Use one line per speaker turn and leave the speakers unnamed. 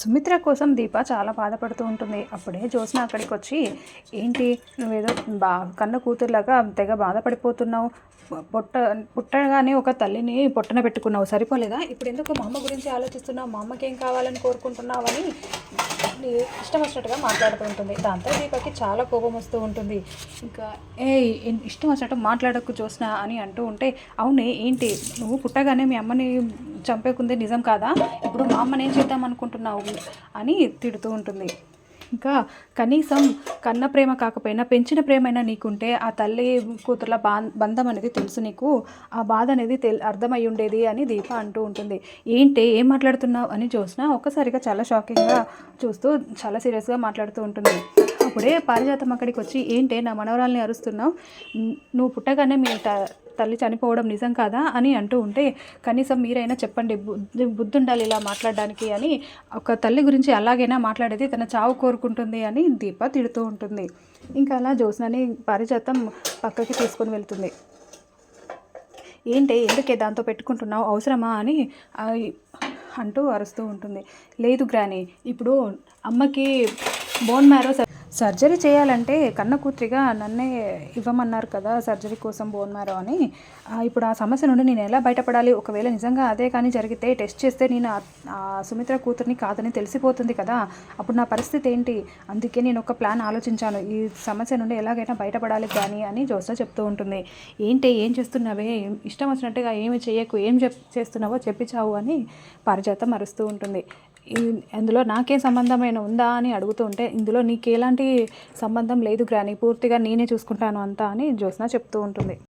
సుమిత్ర కోసం దీప చాలా బాధపడుతూ ఉంటుంది. అప్పుడే జ్యోత్స్న అక్కడికి వచ్చి ఏంటి? నువ్వేదో బా కన్న కూతురులాగా తెగ బాధపడిపోతున్నావు. పొట్ట పుట్టగానే ఒక తల్లిని పొట్టన పెట్టుకున్నావు. సరిపోలేదా? ఇప్పుడు ఎందుకు మా అమ్మ గురించి ఆలోచిస్తున్నావు? మా అమ్మకి ఏం కావాలని కోరుకుంటున్నావని ఇష్టం వచ్చినట్టుగా మాట్లాడుతూ ఉంటుంది. దాంతో దీపకి చాలా కోపం వస్తూ ఉంటుంది. ఇంకా ఏ ఇష్టం వచ్చినట్టు మాట్లాడకు చూసిన అని అంటూ ఉంటే అవునే ఏంటి? నువ్వు పుట్టగానే మీ అమ్మని చంపేకుంది నిజం కాదా? ఇప్పుడు మా అమ్మని ఏం చేద్దాం అనుకుంటున్నావు? అని తిడుతూ ఉంటుంది. ఇంకా కనీసం కన్న ప్రేమ కాకపోయినా పెంచిన ప్రేమైనా నీకుంటే ఆ తల్లి కూతుర్ల బా బంధం అనేది తెలుసు నీకు. ఆ బాధ అనేది తెల్ అర్థమై ఉండేది అని దీప అంటూ ఉంటుంది. ఏంటి ఏం మాట్లాడుతున్నావు అని చూసినా ఒక్కసారిగా చాలా షాకింగ్గా చూస్తూ చాలా సీరియస్గా మాట్లాడుతూ ఉంటుంది. అప్పుడే పారిజాతం అక్కడికి వచ్చి ఏంటి నా మనవరాల్ని అరుస్తున్నావు? నువ్వు పుట్టగానే మీ త తల్లి చనిపోవడం నిజం కాదా? అని అంటూ ఉంటే కనీసం మీరైనా చెప్పండి బుద్ధి బుద్ధి ఉండాలి ఇలా మాట్లాడడానికి అని ఒక తల్లి గురించి అలాగైనా మాట్లాడేది తన చావు కోరుకుంటుంది అని దీప తిడుతూ ఉంటుంది. ఇంకా అలా జ్యోత్స్నని పారిజాతం పక్కకి తీసుకొని వెళ్తుంది. ఏంటి ఎందుకే దాంతో పెట్టుకుంటున్నావు? అవసరమా? అని అంటూ అరుస్తూ ఉంటుంది. లేదు గ్రాని ఇప్పుడు అమ్మకి బోన్ మ్యారో సర్జరీ చేయాలంటే కన్న కూతురిగా నన్నే ఇవ్వమన్నారు కదా సర్జరీ కోసం బోన్ మారో అని ఇప్పుడు ఆ సమస్య నుండి నేను ఎలా బయటపడాలి? ఒకవేళ నిజంగా అదే కానీ జరిగితే టెస్ట్ చేస్తే నేను ఆ- సుమిత్ర కూతుర్ని కాదని తెలిసిపోతుంది కదా. అప్పుడు నా పరిస్థితి ఏంటి? అందుకే నేను ఒక ప్లాన్ ఆలోచించాను. ఈ సమస్య నుండి ఎలాగైనా బయటపడాలి కానీ అని జోస్న చెప్తూ ఉంటుంది. ఏంటి ఏం చేస్తున్నావే? ఇష్టం వచ్చినట్టుగా ఏమి చేయకు? ఏం చెప్ చేస్తున్నావో చెప్పిచావు అని పారిజాతం అరుస్తూ ఉంటుంది. అందులో నాకేం సంబంధమైన ఉందా అని అడుగుతూ ఉంటే ఇందులో నీకు ఎలాంటి సంబంధం లేదు గ్రాని పూర్తిగా నేనే చూసుకుంటాను అంతా అని జ్యోత్స్న చెప్తూ ఉంటుంది.